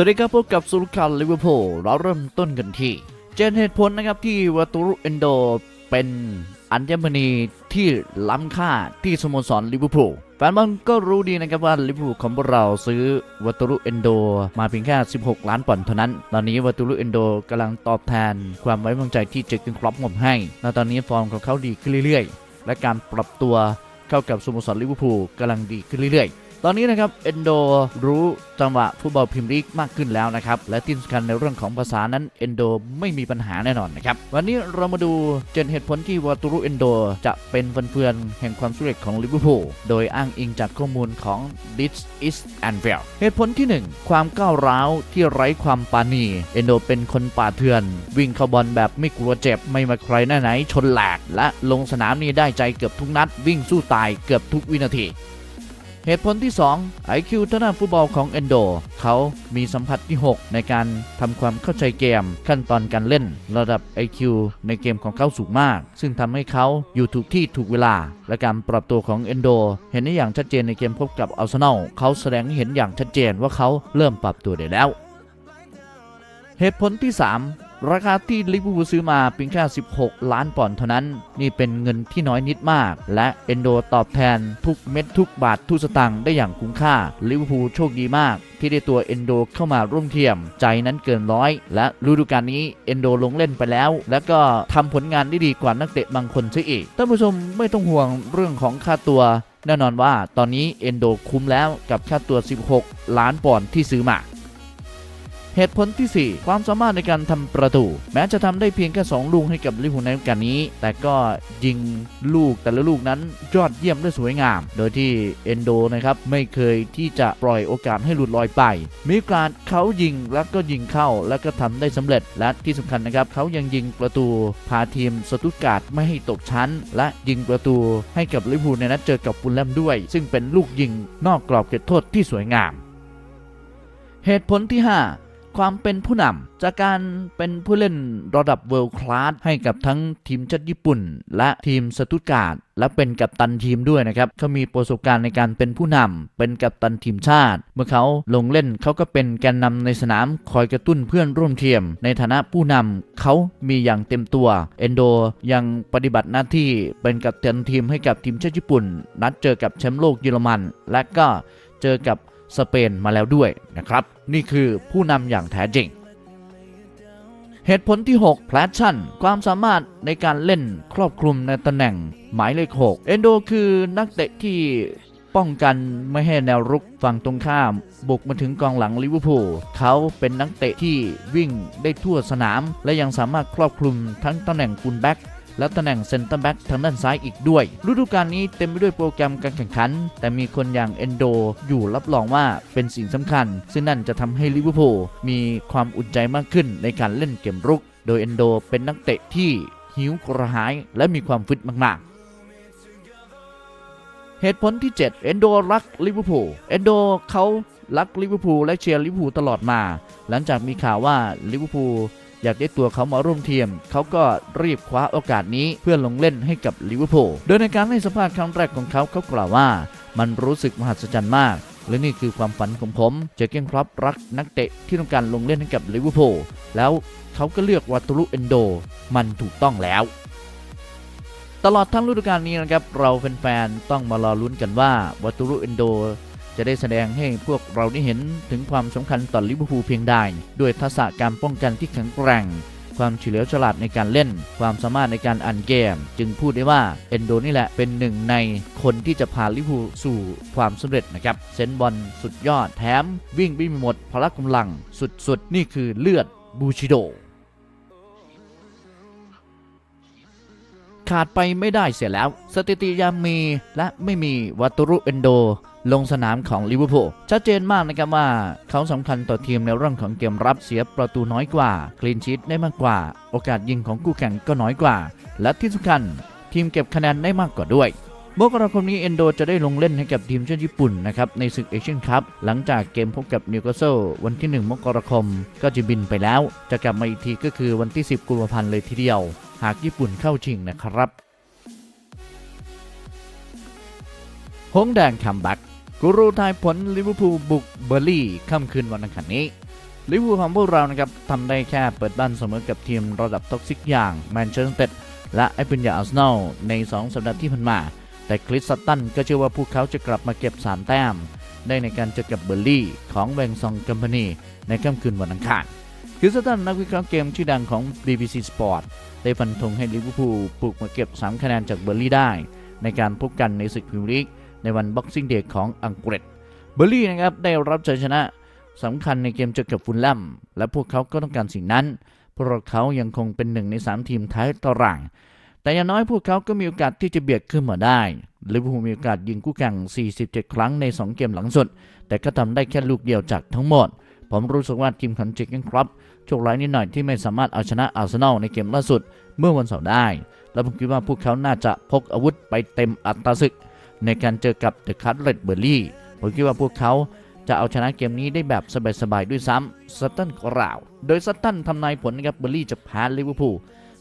วัสดีครับพบกับสุรคันลิเวอร์พูลเราเริ่มต้นกันที่ เจนเหตุผลนะครับที่วัตุรุเอนโดเป็นอัญมณีที่ล้ำค่าที่สโมสรลิเวอร์พูลแฟนบอลก็รู้ดีนะครับว่าลิเวอร์พูลของพวกเราซื้อวัตุรุเอนโดมาเพียงแค่ 16 ล้านปอนด์เท่านั้น ตอนนี้วัตุรุเอนโดกำลังตอบแทนความไว้วางใจที่เจอร์เกินครอปมอบให้และตอนนี้ฟอร์มของเขาดีขึ้นเรื่อย ๆ และการปรับตัวเข้ากับสโมสรลิเวอร์พูลกำลังดีขึ้นเรื่อยๆ ตอนนี้นะครับเอนโดรู้จังหวะฟุตบอลพรีเมียร์ลีกมากขึ้นแล้วนะครับ และที่สำคัญในเรื่องของภาษานั้นเอนโดไม่มีปัญหาแน่นอนนะครับ วันนี้เรามาดูเจนเหตุผลที่วาตูรุเอนโดจะเป็นฟันเฟือนแห่งความสำเร็จของลิเวอร์พูลโดยอ้างอิงจากข้อมูลของ d i s is a n v e l เหตุผลที่ 1 ความก้าวร้าวที่ไร้ความปราณีเอนโดเป็นคนป่าเถื่อน วิ่งเข้าบอลแบบไม่กลัวเจ็บไม่มาใครหน้าไหนชนแหลก และลงสนามนี้ได้ใจเกือบทุกนัด วิ่งสู้ตายเกือบทุกวินาที เหตุผลที่ 2 IQ ทางด้านฟุตบอลของเอนโดเขามีสัมผัสที่ 6 ในการทำความเข้าใจเกม ขั้นตอนการเล่น ระดับ IQ ในเกมของเขาสูงมาก ซึ่งทำให้เขาอยู่ถูกที่ถูกเวลา และการปรับตัวของเอนโดเห็นได้อย่างชัดเจนในเกมพบกับอัลเซนอลเขาแสดงให้เห็นอย่างชัดเจนว่าเขาเริ่มปรับตัวได้แล้วเหตุผลที่ 3 ราคาที่ลิเวอร์พูลซื้อมาเพียงแค่ 16 ล้านปอนด์เท่านั้น นี่เป็นเงินที่น้อยนิดมาก และเอนโดตอบแทนทุกเม็ดทุกบาททุกสตางค์ได้อย่างคุ้มค่า ลิเวอร์พูลโชคดีมาก ที่ได้ตัวเอนโดเข้ามาร่วมเทียม ใจนั้นเกินร้อย และฤดูกาลนี้เอนโดลงเล่นไปแล้ว แล้วก็ทำผลงานได้ดีกว่านักเตะบางคนซะอีก ท่านผู้ชมไม่ต้องห่วงเรื่องของค่าตัวแน่นอนว่าตอนนี้เอนโดคุ้มแล้วกับค่าตัว 16 ล้านปอนด์ที่ซื้อมา เหตุผลที่ 4 ความสามารถในการทำประตู แม้จะทำได้เพียงแค่ 2 ลูกให้กับลิเวอร์พูลในฤดูกาลนี้ แต่ก็ยิงลูกแต่ละลูกนั้นยอดเยี่ยมและสวยงาม โดยที่เอนโดนะครับไม่เคยที่จะปล่อยโอกาสให้หลุดลอยไป มีกาสเขายิงแล้วก็ยิงเข้าแล้วก็ทำได้สำเร็จ และที่สำคัญนะครับเขายังยิงประตูพาทีมสตุตการ์ดไม่ให้ตกชั้น และยิงประตูให้กับลิเวอร์พูลในนัดเจอกับฟูลแลมด้วย ซึ่งเป็นลูกยิงนอกกรอบเขตโทษที่สวยงาม เหตุผลที่ 5 ความเป็นผู้นำจากการเป็นผู้เล่นระดับเวิลด์คลาสให้กับทั้งทีมชาติญี่ปุ่น และทีมสตุตการ์ดและเป็นกัปตันทีมด้วยนะครับเขามีประสบการณ์ในการเป็นผู้นำเป็นกัปตันทีมชาติ เมื่อเขาลงเล่นเขาก็เป็นแกนนำในสนามคอยกระตุ้นเพื่อนร่วมทีม ในฐานะผู้นำเขามีอย่างเต็มตัวเอนโดยังปฏิบัติหน้าที่เป็นกัปตันทีมให้กับทีมชาติญี่ปุ่น นัดเจอกับแชมป์โลกเยอรมัน และก็เจอกับ สเปนมาแล้วด้วยนะครับ นี่คือผู้นำอย่างแท้จริง เหตุผลที่6แพลชั่นความสามารถในการเล่นครอบคลุมในตำแหน่งหมายเลข6เอนโดคือนักเตะที่ป้องกันไม่ให้แนวรุกฝั่งตรงข้าม บุกมาถึงกองหลังลิเวอร์พูลเขาเป็นนักเตะที่วิ่งได้ทั่วสนาม และยังสามารถครอบคลุมทั้งตำแหน่งฟูลแบ็ก และตำแหน่งเซนเตอร์แบ็กทางด้านซ้ายอีกด้วย ฤดูกาลนี้เต็มไปด้วยโปรแกรมการแข่งขัน แต่มีคนอย่างเอนโดอยู่รับรองว่าเป็นสิ่งสำคัญ ซึ่งนั่นจะทำให้ลิเวอร์พูลมีความอุ่นใจมากขึ้นในการเล่นเกมรุก โดยเอนโดเป็นนักเตะที่หิวกระหายและมีความฟิตมาก ๆเหตุผลที่ 7 เอนโดรักลิเวอร์พูล เอนโดเขารักลิเวอร์พูลและเชียร์ลิเวอร์พูลตลอดมา หลังจากมีข่าวว่าลิเวอร์พูล อยากได้ตัวเขามาร่วมทีมเขาก็รีบคว้าโอกาสนี้เพื่อลงเล่นให้กับลิเวอร์พูลโดยในการให้สัมภาษณ์ครั้งแรกของเขาเขากล่าวว่า มันรู้สึกมหัศจรรย์มากและนี่คือความฝันของผมเจเกนครอปรักนักเตะที่ต้องการลงเล่นให้กับลิเวอร์พูลแล้วเขาก็เลือกวัตรุเอนโด มันถูกต้องแล้ว ตลอดทั้งฤดูกาลนี้นะครับ เราแฟนๆต้องมารอลุ้นกันว่าวัตรุเอนโด จะได้แสดงให้พวกเราได้เห็นถึงความสำคัญต่อลิเวอร์พูลเพียงใดด้วยทักษะการป้องกันที่แข็งแกร่ง ความเฉลียวฉลาดในการเล่น ความสามารถในการอ่านเกม จึงพูดได้ว่าเอนโดนี่แหละเป็นหนึ่งในคนที่จะพาลิเวอร์พูลสู่ความสำเร็จนะครับเซนบอลสุดยอดแถมวิ่งไม่มีหมดพละกำลังสุดๆ นี่คือเลือดบูชิโดขาดไปไม่ได้เสียแล้ว สถิติยังมีและไม่มีวัตุรุเอนโด ลงสนามของลิเวอร์พูลชัดเจนมากนะครับว่าเขาสำคัญต่อทีมในเรื่องของเกมรับเสียประตูน้อยกว่า คลีนชีตได้มากกว่า โอกาสยิงของคู่แข่งก็น้อยกว่า และที่สำคัญ ทีมเก็บคะแนนได้มากกว่าด้วยมกราคมนี้เอนโดจะได้ลงเล่นให้กับทีมชาติญี่ปุ่นนะครับในศึกเอเชียนคัพหลังจากเกมพบกับนิวคาสเซิลวันที่ 1 มกราคมก็จะบินไปแล้ว จะกลับมาอีกทีก็คือวันที่ 10 กุมภาพันธ์เลยทีเดียว หากญี่ปุ่นเข้าชิงนะครับ หงแดงคัมแบ็ก กูรูทายผลลิเวอร์พูลบุกเบอร์ลี่ค่ำคืนวันอังคารนี้ลิเวอร์พูลของพวกเรานะครับทำได้แค่เปิดบ้านเสมอกับทีมระดับท็อกซิกอย่างแมนเชสเตอร์และไอป็นยาอาร์เซนอลใน 2 สัปดาห์ที่ผ่านมา แต่คริสตันก็เชื่อว่าพวกเขาจะกลับมาเก็บ 3 แต้ม ได้ในการเจอกับเบอร์ลี่ของแวงซองกัมพานีในค่ำคืนวันอังคารคริสตันนักวิเคราะห์เกมชื่อดังของ BBC Sport ได้ฟันธงให้ลิเวอร์พูลปลุกมาเก็บ 3 คะแนนจากเบอร์ลี่ได้ ในการพบกันในศึกพรีเมียร์ลีก ในวันบ็อกซิ่งเดย์ของอังกฤษเบอร์ลี่นะครับได้รับชัยชนะสำคัญในเกมเจอกับฟุลแลมและพวกเขาก็ต้องการสิ่งนั้น เพราะเขายังคงเป็นหนึ่งใน 3 ทีมท้ายตาราง แต่อย่างน้อยพวกเขาก็มีโอกาสที่จะเบียดขึ้นมาได้ลิเวอร์พูลมีโอกาสยิงคู่แข่ง 47 ครั้งใน 2 เกมหลังสุด แต่ก็ทำได้แค่ลูกเดียวจากทั้งหมด ผมรู้สึกว่าทีมของเจคเกนครับโชคร้ายนิดหน่อยที่ไม่สามารถเอาชนะอาร์เซนอลในเกมล่าสุดเมื่อวันเสาร์ได้ และผมคิดว่าพวกเขาน่าจะพกอาวุธไปเต็มอัตราศึก ในการเจอกับเดอะคัตเลตเบอร์ลี่ผมคิดว่าพวกเขาจะเอาชนะเกมนี้ได้แบบสบายๆด้วยซ้ำซัตตันกล่าว โดยซัตตันทำนายผลนะครับเบอร์ลี่จะแพ้ลิเวอร์พูล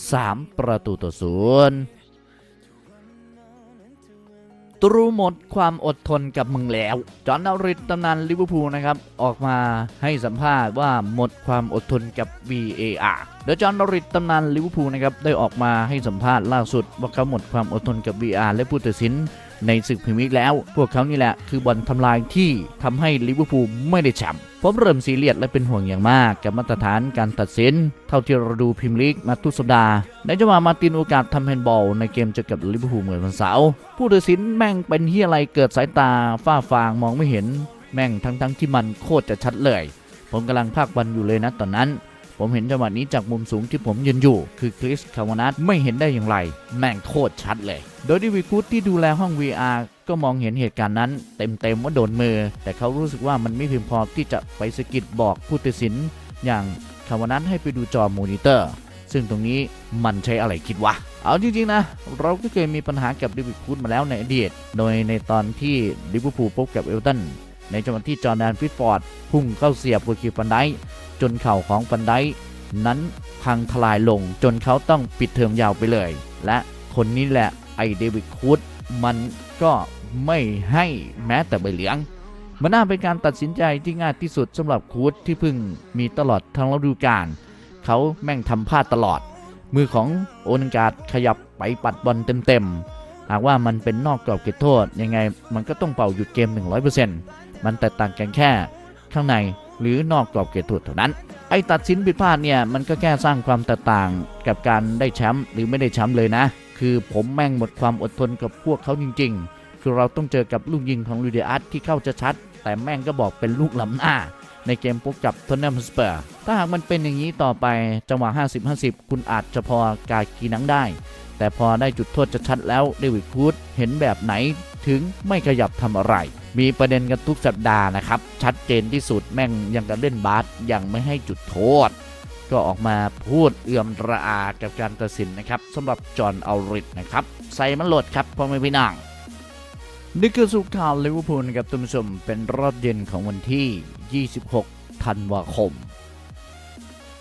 3ประตูต่อศูนย์ตรูหมดความอดทนกับมึงแล้ว จอห์นอาริสตำนานลิเวอร์พูลนะครับ ออกมาให้สัมภาษณ์ว่าหมดความอดทนกับ VAR โดยจอห์นอาริสตำนานลิเวอร์พูลนะครับ ได้ออกมาให้สัมภาษณ์ล่าสุด ว่าเขาหมดความอดทนกับ VR และผู้ตัดสิน ในศึกพรีเมียร์ลีกแล้ว พวกเขานี่แหละคือบอลทำลายที่ทำให้ลิเวอร์พูลไม่ได้แชมป์ผมเริ่มซีเรียสและเป็นห่วงอย่างมากกับมาตรฐานการตัดสิน เท่าที่เราดูพรีเมียร์ลีกมาทุกสัปดาห์ในจังหวะมาตินโอกาสทำแฮนด์บอลในเกมเจอกับลิเวอร์พูลเมื่อวันเสาร์ผู้ตัดสินแม่งเป็นที่อะไรเกิดสายตาฝ้าฟางมองไม่เห็น แม่งทั้งๆที่มันโคตรจะชัดเลย ผมกำลังภาควันอยู่เลยนะตอนนั้น ผมเห็นจังหวะนี้จากมุมสูงที่ผมยืนอยู่ คือคริสคาวานัทไม่เห็นได้อย่างไร แม่งโคตรชัดเลย โดยที่วิคุตที่ดูแลห้อง VR ก็มองเห็นเหตุการณ์นั้น เต็มๆว่าโดนมือ แต่เขารู้สึกว่ามันไม่เพียงพอที่จะไปสกิดบอกผู้ตัดสิน อย่างคาวานัทให้ไปดูจอมอนิเตอร์ ซึ่งตรงนี้มันใช้อะไรคิดวะ เอาจริง ๆ นะ เราก็เคยมีปัญหากับดิวิคูดมาแล้วในอดีต โดยในตอนที่ลิเวอร์พูลพบกับเอลตันในจังหวะที่จอร์แดนฟิตฟอร์ดพุ่งเข้าเสียบโปรคิวฟันได จนเข่าของฟันไดนั้นพังทลายลงจนเขาต้องปิดเทอมยาวไปเลย และคนนี้แหละไอเดวิดคูดมันก็ไม่ให้แม้แต่ใบเหลือง มันน่าเป็นการตัดสินใจที่ง่ายที่สุดสำหรับคูดที่เพิ่งมีตลอดทั้งฤดูกาลเขาแม่งทำพลาดตลอด มือของโอนังการดขยับไปปัดบอลเต็มๆ หากว่ามันเป็นนอกกรอบเขตโทษยังไงมันก็ต้องเป่าหยุดเกม 100%มันแตกต่างกันแค่ ข้างใน หรือนอกกรอบเขตโทษเท่านั้น ไอ้ตัดสินผิดพลาดเนี่ยมันก็แค่สร้างความแตกต่างกับการได้แชมป์หรือไม่ได้แชมป์เลยนะ คือผมแม่งหมดความอดทนกับพวกเขาจริง ๆ คือเราต้องเจอกับลูกยิงของลูเดียอาร์ที่เข้าจะชัด แต่แม่งก็บอกเป็นลูกล้ำหน้าในเกมพบกับทอนแนมสเปอร์ถ้าหากมันเป็นอย่างนี้ต่อไปจังหวะ 50-50 คุณอาจจะพอกากีนังได้ แต่พอได้จุดโทษจะชัดแล้วเดวิดคูดเห็นแบบไหน ถึงไม่ขยับทำอะไร มีประเด็นกันทุกสัปดาห์นะครับ ชัดเจนที่สุดแม่งยังกับเล่นบาสยังไม่ให้จุดโทษ ก็ออกมาพูดเอื่อมระอากับการตัดสินนะครับสำหรับจอห์นอัลริดนะครับ ใส่มันโหลดครับพ่อแม่พี่น้องนี่คือสุขข่าวลิเวอร์พูลครับท่านผู้ชมเป็นรอบเย็นของวันที่ 26 ธันวาคม